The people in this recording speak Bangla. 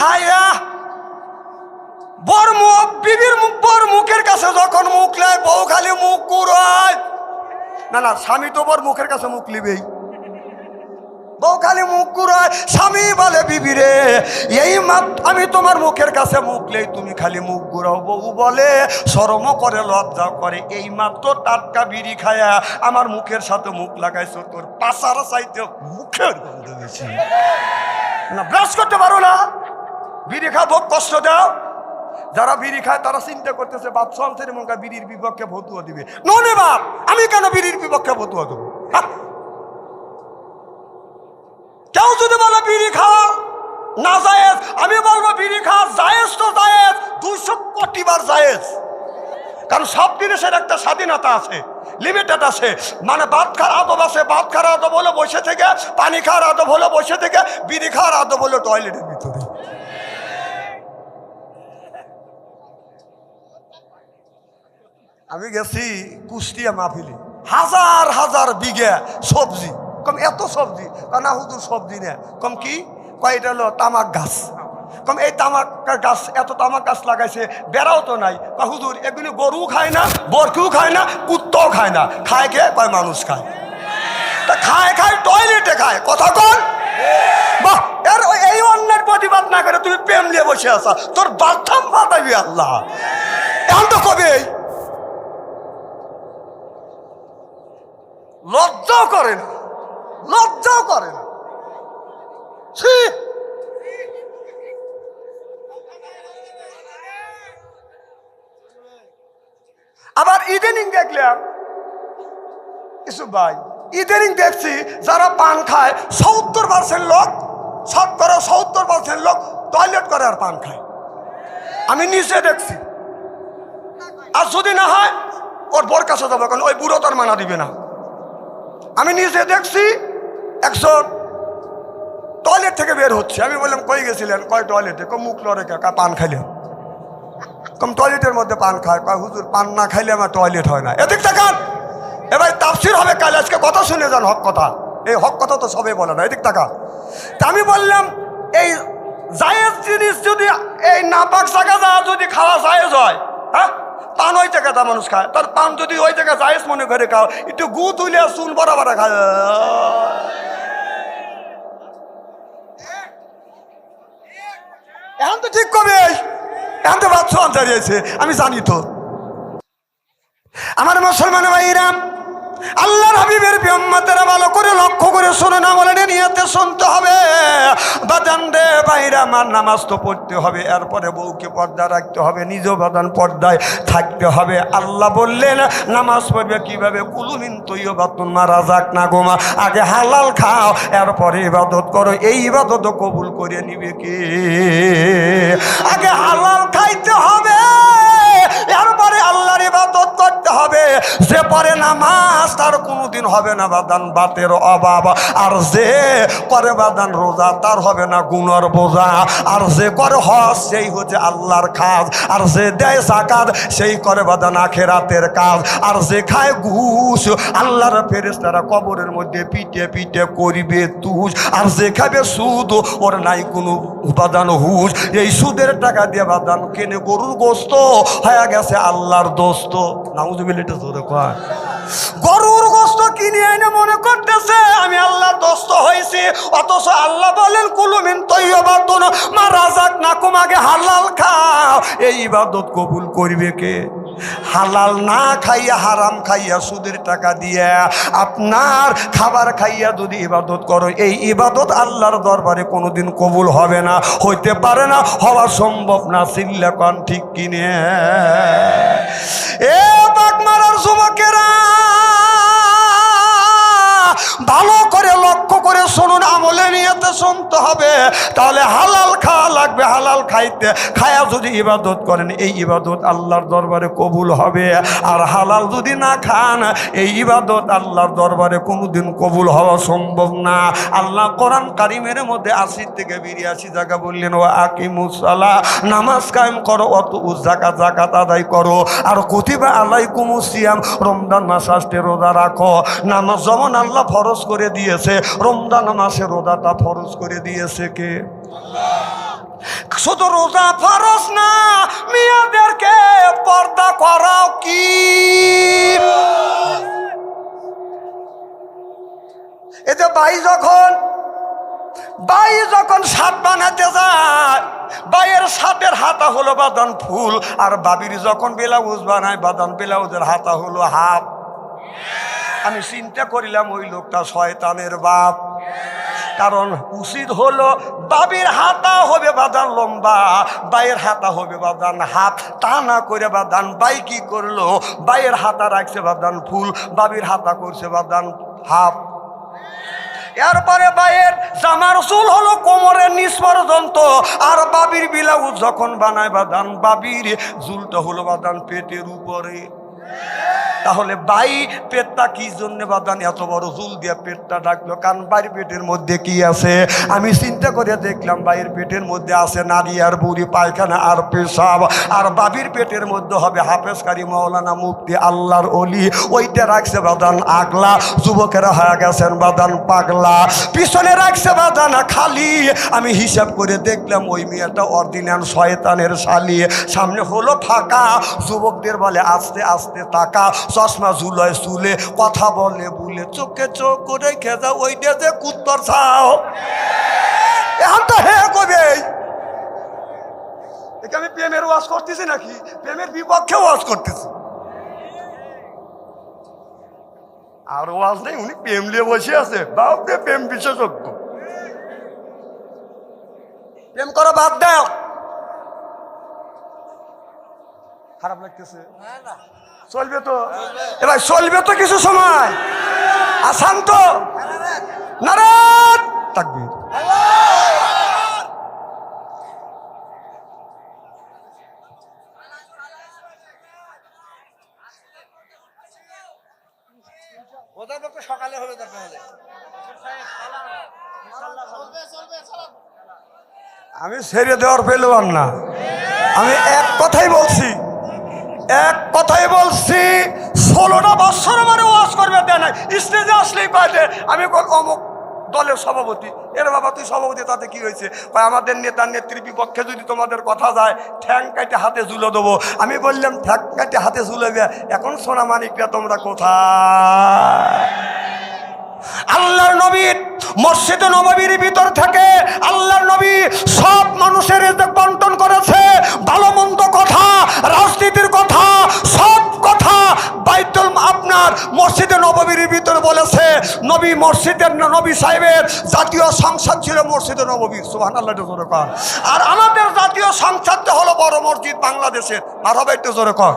খাইয়া বর মুখ, বিবির বর মুখের কাছে যখন মুখ নেয়, বউ খালি মুখ কুড়ায়। না না, স্বামী তো বর মুখের কাছে মুখ লিবেই বউ খালি মুখ কুড়ায়, স্বামী বলে, বিবি রে, এই আমি তোমার মুখের কাছে মুখ লেই তুমি খালি মুখ ঘুরাও। বউ বলে, শরম করে, লজ্জা করে, এই মাত্র টাটকা বিড়ি খায়া আমার মুখের সাথে মুখ লাগাইছো, তোর পাশার চাইতে মুখের গন্ধ না ব্রাশ করতে পারো না? বিড়ি ভোগ কষ্ট দাও। যারা বিড়ি খায়, তারা চিন্তা করতেছে, বাপ সন্তানের মনকা বিড়ির বিপক্ষে ভতুয়া দিবে। ননে বাপ, আমি কেন বিড়ির বিপক্ষে ভতুয়া দেবো? কেউ যদি বলে বিড়ি খাওয়া না জায়েজ, আমি বলব বিড়ি খাওয়া জায়েজ তো জায়েজ, দুইশো কোটি বার জায়েজ। কারণ সব জিনিসের একটা স্বাধীনতা আছে লিমিটেড আছে। মানে ভাত খাওয়ার আদব আছে ভাত খাওয়ার আদব হলো বসে থেকে, পানি খাওয়ার আদব হলো বসে থেকে, বিড়ি খাওয়ার আদব হলো টয়লেটের ভিতরে। আমি গেছি কুষ্টিয়া মাহফিলে। হাজার হাজার বিঘে সবজি। কম এত সবজি না হুজুর সবজি না কম কি? কয়, এটা হলো তামাক গাছ। কম এই তামাক গাছ, এত তামাক গাছ লাগাইছে, বেড়াও তো নাই। কয়, হুজুর, এগুলি গরু খায় না, বরকেও খায় না, কুত্তাও খায় না। খায় কে? কয়, মানুষ খায়। তা খায় খায়, টয়লেটে খায়। কথা কন। বাহ, এর এই অন্যের প্রতিবাদ না করে তুমি প্রেম নিয়ে বসে আসা তোর বাথরুম বাতাবি আল্লাহ। এখন তো কবে লজ্জাও করে না। লজ্জাও করে না। আবার ইদানিং দেখলাম। ইসু ভাই ইদানিং দেখছি যারা পান খায়, সত্তর পার্সেন্ট লোক শতকরা সত্তর পার্সেন্ট লোক টয়লেট করে আর পান খায়। আমি নিচে দেখছি। আর যদি না হয়, ওর বোর কাছে যাব কারণ ওই বুড়ো তার মানা দিবে না। আমি নিজে দেখছি একজন টয়লেট থেকে বের হচ্ছে। আমি বললাম, কই গেছিলেন? কয় টয়লেটে কম মুখ লড়ে কা? পান খাইলেন? কম টয়লেটের মধ্যে পান খায়। কয়, হুজুর, পান না খাইলে আমার টয়লেট হয় না। এদিক তাকান। এবার তাফসির হবে কাল, আজকে কথা শুনে যান হক কথা। এই হক কথা তো সবাই বলে না। এদিক তাকা তা আমি বললাম, এই জায়েজ জিনিস যদি, এই নাপাক জায়গা যদি খাওয়া জায়েজ হ্যাঁ পান ওই জায়গাটা মানুষ খায়। তার পান যদি ওই জায়গায় জায়েজ মনে করে খাও, একটু গু তুলে চুন বরাবর খায়। এখন তো ঠিক কবে এখন তো বাচ্চা দাঁড়িয়েছে আমি জানি তো। আমার মুসলমান ভাইরাম আল্লাহর হাবিবের বিয়ম্মাতেরা ভালো করে লক্ষ্য করে শুনে না বলে নিয়াতে শুনতে হবে। বাদান বাইরে আমার নামাজ তো পড়তে হবে, এরপরে বউকে পর্দা রাখতে হবে বাদান পর্দায় থাকতে হবে। আল্লাহ বললেন, নামাজ পড়বে কুলুমিন তৈয় বাতুন না গোমা আগে হালাল খাও, এরপরে ইবাদত করো, এই ইবাদত কবুল করে নিবে কে? আগে হালাল খাইতে হবে, এরপরে আল্লাহর ইবাদত করতে হবে। যে পরে নামাজ তার কোনোদিন হবে না বাদান, বাতের অভাব। আর যে করে বাদান রোজা, তার হবে না গুণর বোঝা। আর যে করে হজ, সেই হচ্ছে আল্লাহর কাজ। আর যে দেয় সাকাত সেই করে বাদান আখেরাতের কাজ। আর যে খায় ঘুষ, আল্লাহর ফেরেস তারা কবরের মধ্যে পিটে পিটে করিবে তুষ। আর যে খাবে সুদ, ওর নাই কোনো উপাদান হুশ। এই সুদের টাকা দিয়ে বাদান কেনে গরুর গোস্ত হয়ে গেছে আল্লাহর দোস্ত। নাউজুবিল্লাহ জোরে কয়। গরুর গোস্ত কিনে এনে মনে করতেছে, আমি আল্লাহর দোস্ত হয়েছি, অথচ আল্লাহ বলেন, কুলুমিন তৈবাতুন মা রাজাক নাকুম আগে হালাল খাও। এই ইবাদত কবুল করবে কে? হালাল না খাইয়া, হারাম খাইয়া, সুদের টাকা দিয়ে আপনার খাবার খাইয়া যদি ইবাদত করো, এই ইবাদত আল্লাহর দরবারে কোনোদিন কবুল হবে না, হইতে পারে না, হওয়া সম্ভব না চিল্লা কন ঠিক কিনে। এ বাক মারার যুবকেরা! ভালো করে লক্ষ্য করে শুনুন। আমলে শুনতে হবে, তাহলে হালাল খাওয়া লাগবে, হালাল খাইতে। খায়া যদি ইবাদত করেন, এই ইবাদত আল্লাহর দরবারে কবুল হবে। আর হালাল যদি না খান, এই ইবাদত আল্লাহর দরবারে কোনোদিন কবুল হওয়া সম্ভব না। আল্লাহ কোরআন কারিমের মধ্যে আশি থেকে বিরিয়াশি জায়গা বললেন ও আকিমুসালা নামাজ কায়েম করো অত জাকাত জাকাত আদায় করো। আর কতিবা আল্লাহ কুমুসিয়াম রমজান মাস আসতে রোজা রাখো। নামাজ যেমন আল্লাহ ফরজ করে দিয়েছে, রমজান মাসে রোজাটা ফরজ করে দিয়েছে কে? শুধু রোজা ফরস না, মেয়েদেরকে পর্দা করাও কি? এতে বাই যখন বাই যখন সাত বানাতে যায় বাইয়ের সাতের হাতা হলো বাদান ফুল, আর বাবির যখন ব্লাউজ বানায় বাদান ব্লাউজের হাতা হলো হাফ। আমি চিন্তা করিলাম, ওই লোকটা শয়তানের বাপ। কারণ উচিত হলো বাবির হাতা হবে বাদান লম্বা বাইয়ের হাতা হবে বাদান হাত। তা না করে বাদান বাই কি করল? বাইয়ের হাতা রাখছে বাদান ফুল, বাবির হাতা করছে বাদান হাফ এরপরে বাইয়ের জামার চুল হলো কোমরের নিচ পর্যন্ত, আর বাবির বিলাউজ যখন বানায় বাদান বাবির, চুলটা হলো বাদান পেটের উপরে। তাহলে বাই পেটটা কি জন্য বাদান এত বড় চুল দিয়ে পেটটা ডাকলো, কারণ বাড়ির পেটের মধ্যে কি আছে? আমি চিন্তা করে দেখলাম বাইয়ের পেটের মধ্যে আছে নারী আর বুড়ি, পায়খানা আর পেশাব, আর বাবির পেটের মধ্যে হবে হাফেজকারী মৌলানা মুক্তি আল্লাহর অলি। ওইটা রাখছে বাদান আগলা, যুবকেরা হয়ে গেছেন বাদান পাগলা। পিছনে রাখছে বাদান খালি। আমি হিসাব করে দেখলাম ওই মেয়েটা অরিজিনাল শয়তানের শালি। সামনে হলো ফাঁকা, যুবকদের বলে আস্তে আস্তে তাকা। চশমা ঝুলয় চুলে, কথা বলে বলে, চোখে চোখ করে খেজা ওই যে কুত্তর ছাও এখন তো হে কবে একে আমি প্রেমের ওয়াজ করতেছি নাকি? প্রেমের বিপক্ষে ওয়াজ করতেছি। আর ওয়াজ নেই, উনি প্রেম নিয়ে বসে আছে। বাপরে, প্রেম বিশেষজ্ঞ। প্রেম করা বাদ দাও। খারাপ লাগতেছে। চলবে তো। এবার চলবে তো কিছু সময়। আসান তো নারায়ণ। সকালে হবে আমি ছেড়ে দেওয়ার পেলাম না। আমি এক কথাই বলছি। এক কথাই বলছি, ষোলোটা বছর আমার ওয়াজ করবে, দেয় না স্টেজে আসলেই যে, আমি অমুক দলের সভাপতি। এর বাবা, তুই সভাপতি, তাতে কি হয়েছে? কয়, আমাদের নেতা নেত্রীর বিপক্ষে যদি তোমাদের কথা যায়, ঠ্যাং কাটে হাতে ঝুলে দেবো। আমি বললাম, ঠ্যাং কাটে হাতে ঝুলেবে এখন সোনা মানিকরা তোমরা কোথায়? আল্লাহর নবীর মসজিদে নববীর ভিতর থেকে আল্লাহর নবী সব মানুষের বন্টন করেছে, ভালো মন্দ কথা রাজনীতির কথা, সব কথা বাইতুল আপনার মসজিদে নবমীর ভিতরে বলেছে। নবী মসজিদের নবী সাহেবের জাতীয় সংসদ ছিল মসজিদে নববী সুহান আল্লাহ জোরে কর আর আমাদের জাতীয় সংসদটা হলো বড় মসজিদ বাংলাদেশের। আর হবে জোরে কর